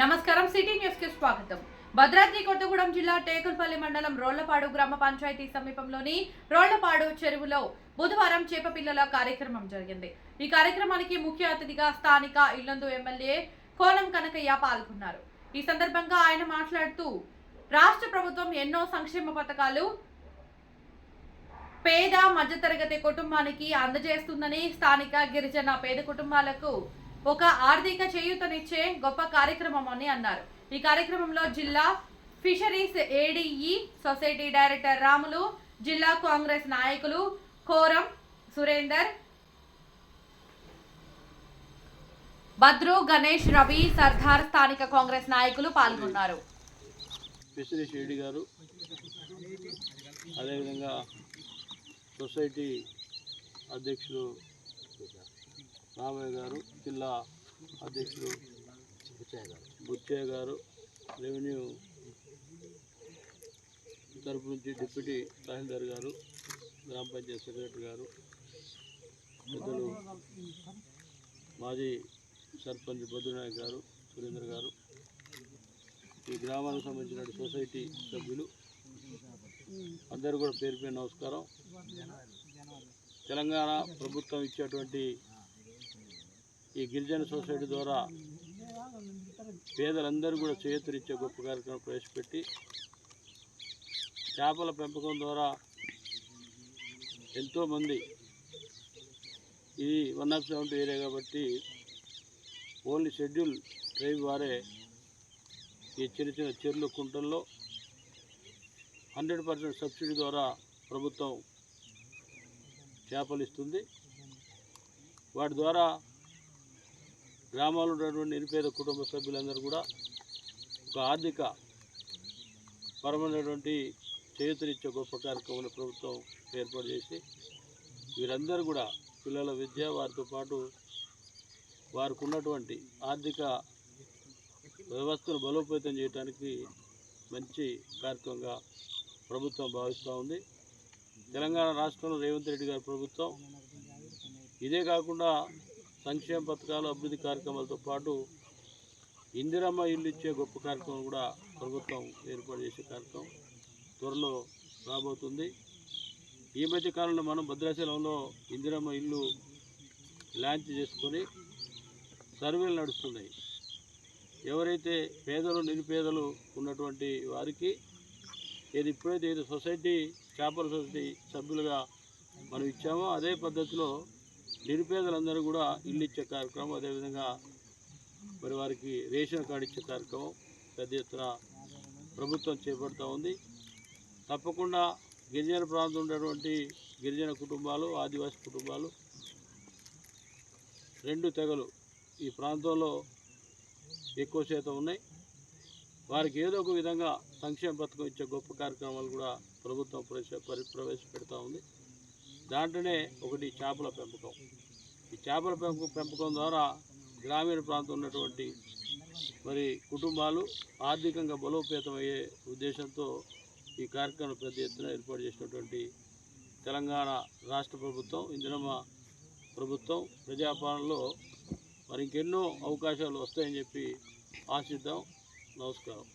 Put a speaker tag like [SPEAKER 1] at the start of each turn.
[SPEAKER 1] నమస్కారం సిటీ న్యూస్కి స్వాగతం. భద్రాద్రి కొత్తగూడెం జిల్లా టేకుల్పల్లి మండలం రోళ్ళపాడు గ్రామ పంచాయతీ సమీపంలోని రోళ్ళపాడు చెరువులో బుధవారం చేప పిల్లల కార్యక్రమం జరిగింది. ఈ కార్యక్రమానికి ముఖ్య అతిథిగా స్థానిక ఇల్లందు ఎమ్మెల్యే కోనం కనకయ్య పాల్గొన్నారు. ఈ సందర్భంగా ఆయన మాట్లాడుతూ రాష్ట్ర ప్రభుత్వం ఎన్నో సంక్షేమ పథకాలు పేద మధ్యతరగతి కుటుంబానికి అందజేస్తుందని స్థానిక గిరిజన పేద కుటుంబాలకు ఒక ఆర్థిక చేయూతనిచ్చే గొప్ప కార్యక్రమం అని అన్నారు. ఈ కార్యక్రమంలో జిల్లా fisheries ADE society director Ramulu జిల్లా కాంగ్రెస్ నాయకులు కోరం సురేందర్ భద్రు గణేష్ రవి సర్దార్ స్థానిక కాంగ్రెస్ నాయకులు పాల్గొన్నారు.
[SPEAKER 2] పిసిరి షేడి గారు అదేవిధంగా సొసైటీ అధ్యక్షులు రామయ్య గారు జిల్లా అధ్యక్షుడు బుచ్చయ్య గారు రెవెన్యూ తరపు నుంచి డిప్యూటీ తహసీల్దార్ గారు గ్రామ పంచాయతీ సెక్రటరీ గారు పెద్దలు మాజీ సర్పంచ్ బద్రునాయక్ గారు సురేంద్ర గారు ఈ గ్రామానికి సంబంధించిన సొసైటీ సభ్యులు అందరూ కూడా పేరు పేరు నమస్కారం. తెలంగాణ ప్రభుత్వం ఇచ్చేటువంటి ఈ గిరిజన సొసైటీ ద్వారా పేదలందరూ కూడా చేతురిచ్చే గొప్ప కార్యక్రమం ప్రవేశపెట్టి చేపల పెంపకం ద్వారా ఎంతోమంది ఇది వన్ ఆఫ్ సెవెంటీ ఏరియా కాబట్టి ఓన్లీ షెడ్యూల్ ట్రైబ్ వారే ఈ చిన్న చిన్న చెర్లు కుంటల్లో హండ్రెడ్ పర్సెంట్ సబ్సిడీ ద్వారా ప్రభుత్వం చేపలు ఇస్తుంది. వాటి ద్వారా గ్రామాల్లో ఉన్నటువంటి నిరుపేద కుటుంబ సభ్యులందరూ కూడా ఒక ఆర్థిక పరమైనటువంటి చేతులిచ్చే గొప్ప కార్యక్రమాన్ని ప్రభుత్వం ఏర్పాటు చేసి వీరందరూ కూడా పిల్లల విద్య వారితో పాటు వారికి ఉన్నటువంటి ఆర్థిక వ్యవస్థను బలోపేతం చేయడానికి మంచి కార్యక్రమంగా ప్రభుత్వం భావిస్తూ ఉంది. తెలంగాణ రాష్ట్రంలో రేవంత్ రెడ్డి గారి ప్రభుత్వం ఇదే కాకుండా సంక్షేమ పథకాలు అభివృద్ధి కార్యక్రమాలతో పాటు ఇందిరమ్మ ఇల్లు ఇచ్చే గొప్ప కార్యక్రమం కూడా ప్రభుత్వం ఏర్పాటు చేసే కార్యక్రమం త్వరలో రాబోతుంది. ఈ మధ్య కాలంలో మనం భద్రాచలంలో ఇందిరమ్మ ఇల్లు లాంచ్ చేసుకొని సర్వేలు నడుస్తున్నాయి. ఎవరైతే పేదలు నిరుపేదలు ఉన్నటువంటి వారికి ఏది ఇప్పుడైతే ఏదో సొసైటీ చేపల సొసైటీ సభ్యులుగా మనం ఇచ్చామో అదే పద్ధతిలో నిరుపేదలందరూ కూడా ఇల్లు ఇచ్చే కార్యక్రమం అదేవిధంగా మరి వారికి రేషన్ కార్డు ఇచ్చే కార్యక్రమం పెద్ద ఎత్తున ప్రభుత్వం చేపడుతూ ఉంది. తప్పకుండా గిరిజన ప్రాంతం ఉండేటువంటి గిరిజన కుటుంబాలు ఆదివాసీ కుటుంబాలు రెండు తెగలు ఈ ప్రాంతంలో ఎక్కువ శాతం ఉన్నాయి. వారికి ఏదో ఒక విధంగా సంక్షేమ పథకం ఇచ్చే గొప్ప కార్యక్రమాలు కూడా ప్రభుత్వం ప్రవేశ పరి ప్రవేశపెడతా ఉంది. దాంట్లోనే ఒకటి చేపల పెంపకం. ఈ చేపల పెంపకం పెంపకం ద్వారా గ్రామీణ ప్రాంతం ఉన్నటువంటి మరి కుటుంబాలు ఆర్థికంగా బలోపేతమయ్యే ఉద్దేశంతో ఈ కార్యక్రమం పెద్ద ఎత్తున ఏర్పాటు చేసినటువంటి తెలంగాణ రాష్ట్ర ప్రభుత్వం ఇందిరమ్మ ప్రభుత్వం ప్రజాపాలనలో మరి ఇంకెన్నో అవకాశాలు వస్తాయని చెప్పి ఆశిద్దాం. నమస్కారం.